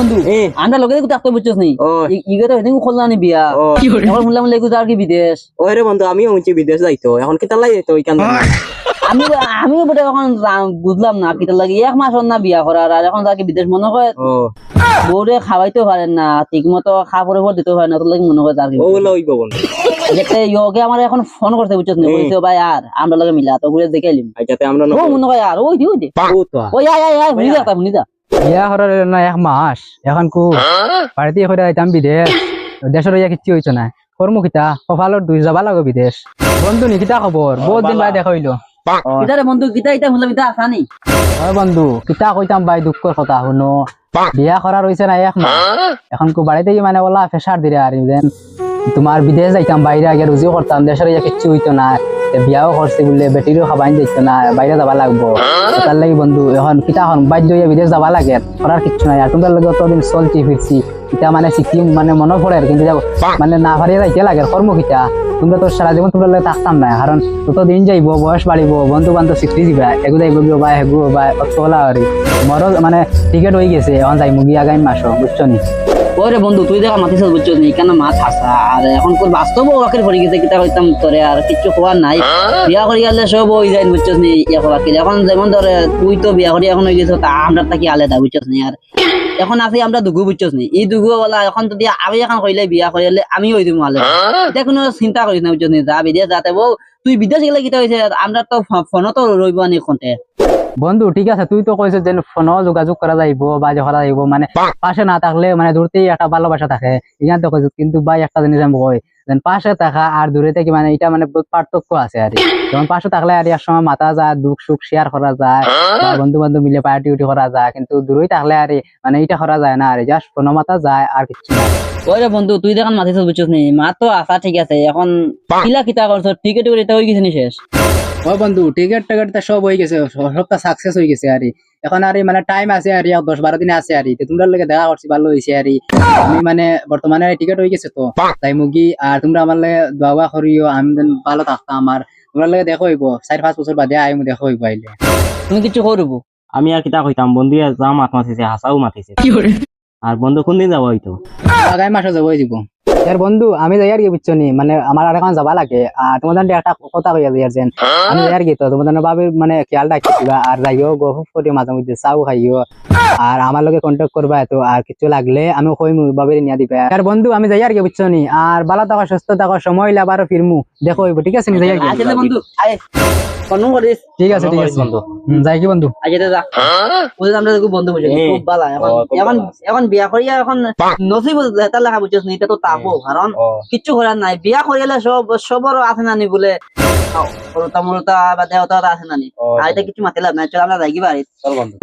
বন্ধু এ। আমরা লগে দেখো তাকতে বুঝছস নি? ইগে তো খোলা নি বিয়া? এখন লেগু আর কি বিদেশ? ওই রে বন্ধু আমিও উঁচি বিদেশ যাইতো। এখন কি তালাই যাইতো ওইখান আমি আমিও বটে এখন বুঝলাম না কিতা লাগে। এক মাস না বিয়া করার আর এখন যাকে বিদেশ মনে হয় বউরে খাওয়াইতে পারেন না ঠিক মতো খা পরে পর দিতে পারে না তোর লাগে মনে হয় তার বন্ধু ইয়োগে আমার এখন ফোন করতে বুঝছস নি। বলছে ভাই আর আমরা লাগে মিলা তো ঘুরে দেখে এলিম ও মনে হয় আর ওই দি। ওই দি ওই আয় আয় আয় শুনি যা শুনি যা। না এক মাস। এখন কু বাড়িতে করে আইতাম বিদেশ। দেশের ইয়া কিচ্ছু হইতো না। কর্ম কিতা? দুই যাবা লাগো বিদেশ। বন্ধু নি কিতা খবর? বহুত দিন বাই দেখা হইল। কিতারে বন্ধু কিতা ইতা হয় বন্ধু কিতা কইতাম বাই দুঃখর কথা শুনো। বিয়া করা রয়েছে না এক মাস। এখন কু বাড়িতে মানে ওলা ফেসার দিলে আর যেন। তোমার বিদেশ যাইতাম বাইরে আগে রুজিও করতাম দেশের ইয়া কিচ্ছু হইতো না। বিয়াও করছে বলে বেটিরও খাবাইন দিত না বাইরে যাবা লাগবো। তার লাগি বন্ধু, এখন কিতা এখন বাধ্য হইয়া বিদেশ যাবা লাগে করার কিচ্ছু নাই। আর তোমার লগে অতদিন চলছি ফিরছি কিতা মানে সিকিম মানে মনে পড়ে আর কিন্তু যাব মানে না পারিয়ে যাইতে লাগে কর্ম কিতা তোমরা তো সারা জীবন তোমরা লগে থাকতাম না কারণ তত দিন যাইব, বয়স বাড়িব বন্ধু বান্ধব শিখতে দিবা এগু যাইব বা হেগু বা অতলা আরে মরো মানে টিকেট হয়ে গেছে, এখন যাই মুগি আগামী মাসো বুঝছ নি? ওরে বন্ধু তুই দেখা মাতিস বুঝছস নি কেন মাছ হাসা? আর এখন তোর বাস্তব ওয়াকের পড়ে গেছে কিতা কইতাম তোরে আর কিচ্ছু খোয়ার নাই। বিয়া করি গেলে সব ওই যায় বুঝছস নি ইয়া করা এখন যেমন ধরে তুই তো বিয়া করি এখন হয়ে গেছ তা আমরা থাকি আলাদা বুঝছস নি আর এখন আছি আমরা দুগু বুঝছস নি এই দুগু বলা এখন যদি আমি এখন কইলে বিয়া করিলে আমি হই দিম আলাদা। এটা কোনো চিন্তা করিস না বুঝছস নি যা বিদেশ যাতে বউ তুই বিদেশ গেলে কিতা হয়েছে আমরা তো ফোনতো রইব নি কোনতে। বন্ধু ঠিক আছে তুই তো কইছিস যে ফোনও যোগাযোগ করা যাইব বা যে করা যাইব মানে পাশে না থাকলে মানে দূরতেই একটা ভালোবাসা থাকে এখান তো কইছিস কিন্তু ভাই একটা জিনিস আমি কই যেন পাশে থাকা আর দূরে থেকে মানে এটা মানে বহুত পার্থক্য আছে আর। যেমন পাশে থাকলে আর এক সময় মাথা যায় দুঃখ সুখ শেয়ার করা যায় বা বন্ধু বান্ধব মিলে পার্টি উটি করা যায় কিন্তু দূরেই থাকলে আর মানে এটা করা যায় না আর জাস্ট ফোনো মাথা যায় আর কিছু না ওরে বন্ধু তুই দেখান মাতিস বুঝছস নি? মা তো আসা ঠিক আছে এখন কিলা কিতা করছ টিকেট করে এটা গেছে নি শেষ? ও বন্ধু টিকেট টিকেট তো সব হয়ে গেছে সবটা সাকসেস হয়ে গেছে আর। এখন আর মানে টাইম আছে আর দশ বারো দিন আছে আর তোমরা লগে দেখা করছি ভালো হয়েছে আর আমি মানে বর্তমানে টিকেট হয়ে গেছে তো। তাই মুগি আর তোমরা আমার লাগে দোয়া করিও আমি ভালো থাকতাম আর তোমরা লাগে দেখো হইব চার পাঁচ বছর বাদে আই মু দেখো হইব আইলে তুমি কিছু করব আমি আর কিতা কইতাম বন্ধু যা মাত মাতিছে হাসাও মাতিছে। আর বন্ধু কোন দিন যাব হয়তো আগামী মাসে যাব যাব এর বন্ধু আমি যাই আর কি বুঝছ নি মানে আমার আর এখন যাবা লাগে আর তোমাদের একটা কথা কইয়া যাই আর যেন আমি যাই আর কি তো তোমাদের ভাবে মানে খেয়াল রাখি দিবা আর যাইও গহু করি মাঝে মধ্যে চাও খাইও আর আমার লগে কন্ট্যাক্ট করবা তো আর কিছু লাগলে আমি কইম বাবে নিয়ে দিবা আর বন্ধু আমি যাই আর কি বুঝছ নি আর ভালো থাকো সুস্থ থাকো সময় হইলে আবারও ফিরমু দেখো ঠিক আছে নি যাই আর কি বন্ধু আয় ফোন করিস ঠিক আছে ঠিক আছে। বন্ধু। যাই কি বন্ধু? আজকে যা। বুঝলি আমরা দেখো বন্ধু বুঝলি খুব ভালো এখন এখন এখন বিয়া করিয়া এখন নসিব এটা লেখা বুঝছিস এটা তো তাপো কারণ কিচ্ছু করার নাই। বিয়া করিলে সব সবর আছে নানি বলে। সরতা মরতা বা দেওতা আছে নানি আর এটা কিছু মাতিলাম না। চল আমরা যাই কি বাড়ি। চল বন্ধু।